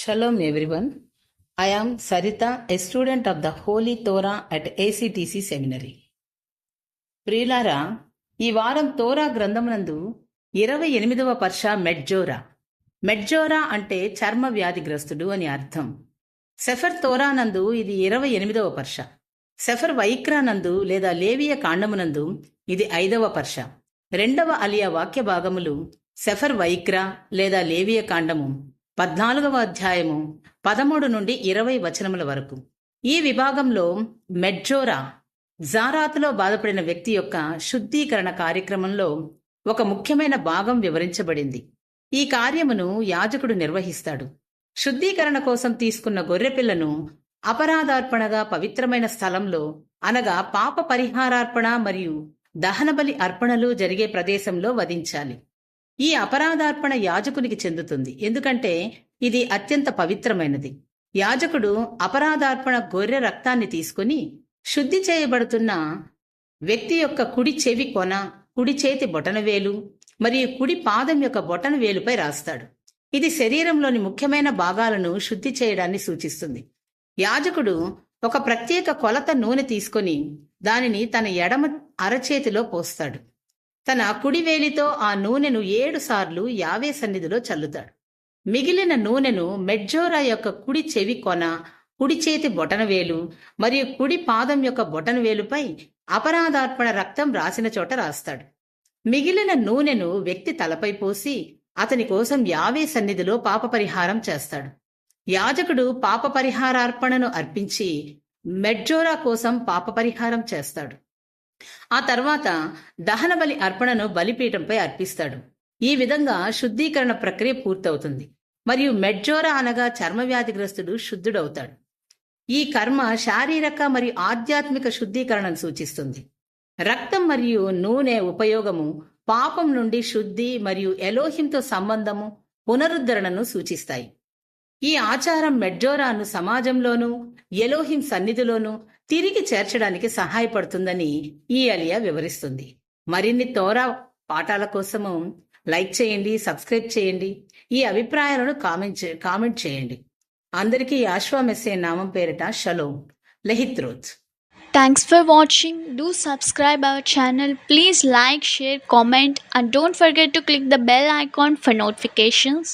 Shalom everyone. I am Sarita, a student of the Holy Torah at ACTC Seminary. ప్రియులారా ఈ వారం తోరా గ్రంథమునందు ఇరవై ఎనిమిదవ పర్ష మెడ్జోరా. మెడ్జోరా అంటే చర్మ వ్యాధిగ్రస్తుడు అని అర్థం. సెఫర్ తోరా నందు ఇది ఇరవై ఎనిమిదవ పర్ష. సెఫర్ వైక్రా నందు లేదా లేవియ కాండమునందు ఇది ఐదవ పర్ష. రెండవ అలియా వాక్య భాగములు సెఫర్ వైక్రా లేదా లేవియ కాండము. పద్నాలుగవ అధ్యాయము పదమూడు నుండి ఇరవై వచనముల వరకు. ఈ విభాగంలో మెడ్జోరా జారాతులో బాధపడిన వ్యక్తి యొక్క శుద్ధీకరణ కార్యక్రమంలో ఒక ముఖ్యమైన భాగం వివరించబడింది. ఈ కార్యమును యాజకుడు నిర్వహిస్తాడు. శుద్ధీకరణ కోసం తీసుకున్న గొర్రెపిల్లను అపరాధార్పణగా పవిత్రమైన స్థలంలో అనగా పాప పరిహారార్పణ మరియు దహనబలి అర్పణలు జరిగే ప్రదేశంలో వధించాలి. ఈ అపరాధార్పణ యాజకునికి చెందుతుంది. ఎందుకంటే ఇది అత్యంత పవిత్రమైనది. యాజకుడు అపరాధార్పణ గొర్రె రక్తాన్ని తీసుకుని శుద్ధి చేయబడుతున్న వ్యక్తి యొక్క కుడి చెవి కొన కుడి చేతి బొటనవేలు మరియు కుడి పాదం యొక్క బొటనవేలుపై రాస్తాడు. ఇది శరీరంలోని ముఖ్యమైన భాగాలను శుద్ధి చేయడాన్ని సూచిస్తుంది. యాజకుడు ఒక ప్రత్యేక కొలత నూనె తీసుకొని దానిని తన ఎడమ అరచేతిలో పోస్తాడు. తన కుడివేలితో ఆ నూనెను ఏడుసార్లు యావే సన్నిధిలో చల్లుతాడు. మిగిలిన నూనెను మెడ్జోరా యొక్క కుడి చెవి కొన కుడి చేతి బొటనవేలు మరియు కుడి పాదం యొక్క బొటనవేలుపై అపరాధార్పణ రక్తం రాసిన చోట రాస్తాడు. మిగిలిన నూనెను వ్యక్తి తలపై పోసి అతని కోసం యావే సన్నిధిలో పాప పరిహారం చేస్తాడు. యాజకుడు పాప పరిహారార్పణను అర్పించి మెడ్జోరా కోసం పాప పరిహారం చేస్తాడు. ఆ తర్వాత దహన బలి అర్పణను బలిపీఠంపై అర్పిస్తాడు. ఈ విధంగా శుద్ధీకరణ ప్రక్రియ పూర్తవుతుంది. మరియు మెడ్జోరా అనగా చర్మ వ్యాధిగ్రస్తుడు శుద్ధుడవుతాడు. ఈ కర్మ శారీరక మరియు ఆధ్యాత్మిక శుద్ధీకరణను సూచిస్తుంది. రక్తం మరియు నూనె ఉపయోగము పాపం నుండి శుద్ధి మరియు ఎలోహింతో సంబంధము పునరుద్ధరణను సూచిస్తాయి. ఈ ఆచారం మెడ్జోరాను సమాజంలోనూ ఎలోహిం సన్నిధిలోనూ తిరిగి చేర్చడానికి సహాయపడుతుందని ఈ అలియా వివరిస్తుంది మరిన్ని తోరా పాఠాల కోసము లైక్ చేయండి సబ్స్క్రైబ్ చేయండి ఈ అభిప్రాయాలను కామెంట్ కామెంట్ చేయండి అందరికీ ఆశ్వా మెస్సే నామం పేరిట షలోం లెహిత్రోత్ Thanks for watching. Do subscribe our channel. Please like, share, comment and don't forget to click the bell icon for notifications.